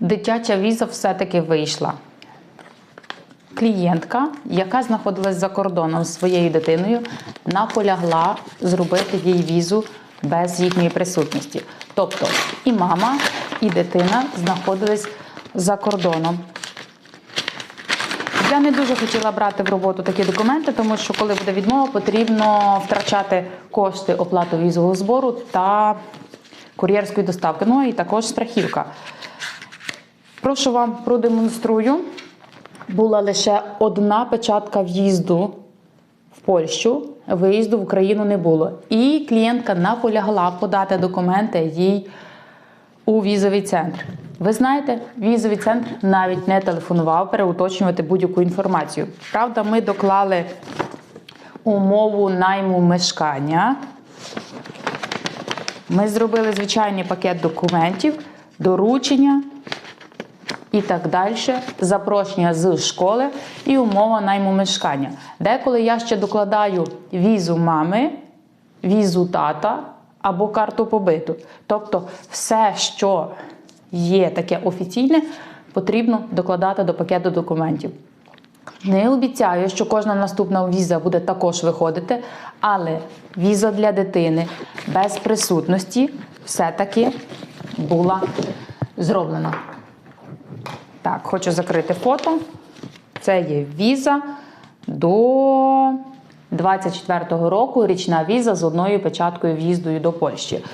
дитяча віза все-таки вийшла. Клієнтка, яка знаходилась за кордоном з своєю дитиною, наполягла зробити їй візу без їхньої присутності. Тобто і мама, і дитина знаходились за кордоном. Я не дуже хотіла брати в роботу такі документи, тому що коли буде відмова, потрібно втрачати кошти оплату візового збору та кур'єрської доставки. Ну і також страхівка. Прошу вам продемонструю. Була лише одна печатка в'їзду в Польщу, виїзду в Україну не було. І клієнтка наполягла подати документи їй у візовий центр. Ви знаєте, візовий центр навіть не телефонував переуточнювати будь-яку інформацію. Правда, ми доклали умову найму мешкання. Ми зробили звичайний пакет документів, доручення і так далі, запрошення з школи і умова найму мешкання. Деколи я ще докладаю візу мами, візу тата або карту побиту. Тобто, все, що є таке офіційне, потрібно докладати до пакету документів. Не обіцяю, що кожна наступна віза буде також виходити, але віза для дитини без присутності все-таки була зроблена. Так, хочу закрити фото. Це є віза до 24-го року, річна віза з одною печаткою в'їздою до Польщі.